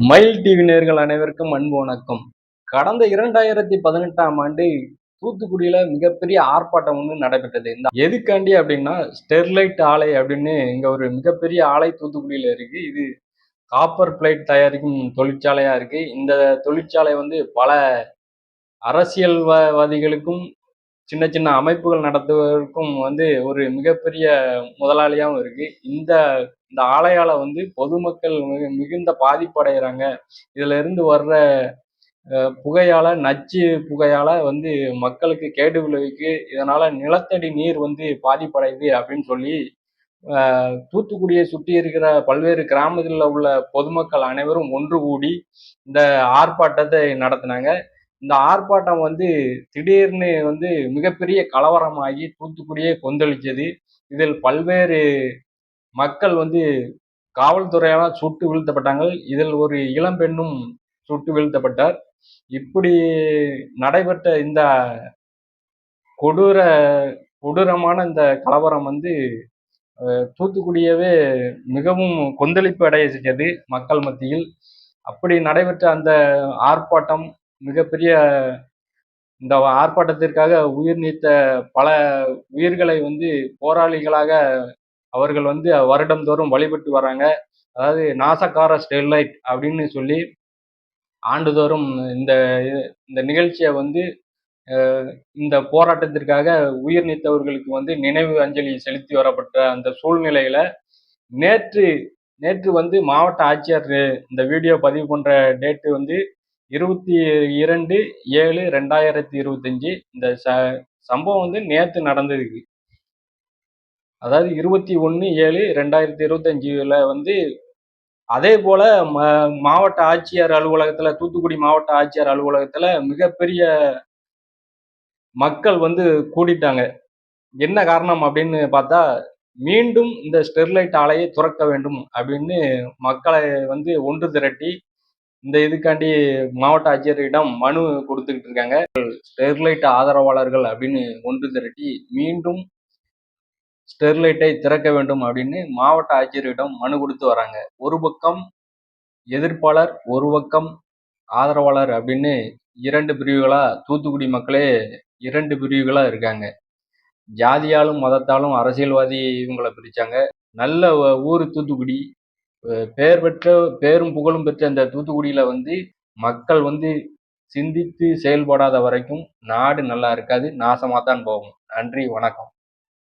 மயில் டிவி நேர்கள் அனைவருக்கும் அன்பு வணக்கம். கடந்த இரண்டாயிரத்தி பதினெட்டாம் ஆண்டு தூத்துக்குடியில மிகப்பெரிய ஆர்ப்பாட்டம் ஒன்று நடைபெற்றது. இந்த எதுக்காண்டி அப்படின்னா ஸ்டெர்லைட் ஆலை அப்படின்னு இங்க ஒரு மிகப்பெரிய ஆலை தூத்துக்குடியில இருக்கு. இது காப்பர் பிளேட் தயாரிக்கும் தொழிற்சாலையா இருக்கு. இந்த தொழிற்சாலை வந்து பல அரசியல்வாதிகளுக்கும் சின்ன சின்ன அமைப்புகள் நடத்துவதற்கும் வந்து ஒரு மிகப்பெரிய முதலாளியாகவும் இருக்கு. இந்த இந்த ஆலையால வந்து பொதுமக்கள் மிகு- மிகுந்த பாதிப்படைகிறாங்க இதுல இருந்து வர்ற புகையால நச்சு புகையால வந்து மக்களுக்கு கேடு விளைவிக்கு. இதனால நிலத்தடி நீர் வந்து பாதிப்படையுது அப்படின்னு சொல்லி தூத்துக்குடியை சுற்றி இருக்கிற பல்வேறு கிராமத்தில் உள்ள பொதுமக்கள் அனைவரும் ஒன்று கூடி இந்த ஆர்ப்பாட்டத்தை நடத்தினாங்க. இந்த ஆர்ப்பாட்டம் வந்து திடீர்னு வந்து மிகப்பெரிய கலவரமாகி தூத்துக்குடியே கொந்தளிச்சது. இதில் பல்வேறு மக்கள் வந்து காவல்துறையால் சுட்டு வீழ்த்தப்பட்டாங்க. இதில் ஒரு இளம்பெண்ணும் சுட்டு வீழ்த்தப்பட்டார். இப்படி நடைபெற்ற இந்த கொடூர கொடூரமான இந்த கலவரம் வந்து தூத்துக்குடியவே மிகவும் கொந்தளிப்பு அடைய செஞ்சது மக்கள் மத்தியில். அப்படி நடைபெற்ற அந்த ஆர்ப்பாட்டம் மிகப்பெரிய இந்த ஆர்ப்பாட்டத்திற்காக உயிர் நீத்த பல உயிர்களை வந்து போராளிகளாக அவர்கள் வந்து வருடந்தோறும் வழிபட்டு வராங்க. அதாவது நாசக்கார ஸ்டெர்லைட் அப்படின்னு சொல்லி ஆண்டுதோறும் இந்த இந்த நிகழ்ச்சியை வந்து இந்த போராட்டத்திற்காக உயிர் நீத்தவர்களுக்கு வந்து நினைவு அஞ்சலி செலுத்தி வரப்பட்ட அந்த சூழ்நிலையில நேற்று நேற்று வந்து மாவட்ட ஆட்சியர் இந்த வீடியோ பதிவு பண்ற டேட்டு வந்து இருபத்தி இரண்டு ஏழு ரெண்டாயிரத்தி இருபத்தஞ்சு இந்த ச சம்பவம் வந்து நேற்று நடந்ததுக்கு. அதாவது இருபத்தி ஒன்று ஏழு ரெண்டாயிரத்தி இருபத்தஞ்சில் வந்து அதே போல் ம மாவட்ட ஆட்சியர் அலுவலகத்தில் தூத்துக்குடி மாவட்ட ஆட்சியர் அலுவலகத்தில் மிகப்பெரிய மக்கள் வந்து கூடிட்டாங்க. என்ன காரணம் அப்படின்னு பார்த்தா மீண்டும் இந்த ஸ்டெர்லைட் ஆலையை துறக்க வேண்டும் அப்படின்னு மக்களை வந்து ஒன்று திரட்டி இந்த இதுக்காண்டி மாவட்ட ஆட்சியரிடம் மனு கொடுத்துக்கிட்டு இருக்காங்க. ஸ்டெர்லைட் ஆதரவாளர்கள் அப்படின்னு ஒன்று திரட்டி மீண்டும் ஸ்டெர்லைட்டை திறக்க வேண்டும் அப்படின்னு மாவட்ட ஆட்சியரிடம் மனு கொடுத்து வராங்க. ஒரு பக்கம் எதிர்ப்பாளர் ஒரு பக்கம் ஆதரவாளர் அப்படின்னு இரண்டு பிரிவுகளாக தூத்துக்குடி மக்களே இரண்டு பிரிவுகளாக இருக்காங்க. ஜாதியாலும் மதத்தாலும் அரசியல்வாதி இவங்களை பிரித்தாங்க நல்ல ஊர் தூத்துக்குடி பெயர் பெற்ற பேரும் புகழும் பெற்ற இந்த தூத்துக்குடியில் வந்து மக்கள் வந்து சிந்தித்து செயல்படாத வரைக்கும் நாடு நல்லா இருக்காது நாசமாக தான் போகும். நன்றி வணக்கம்.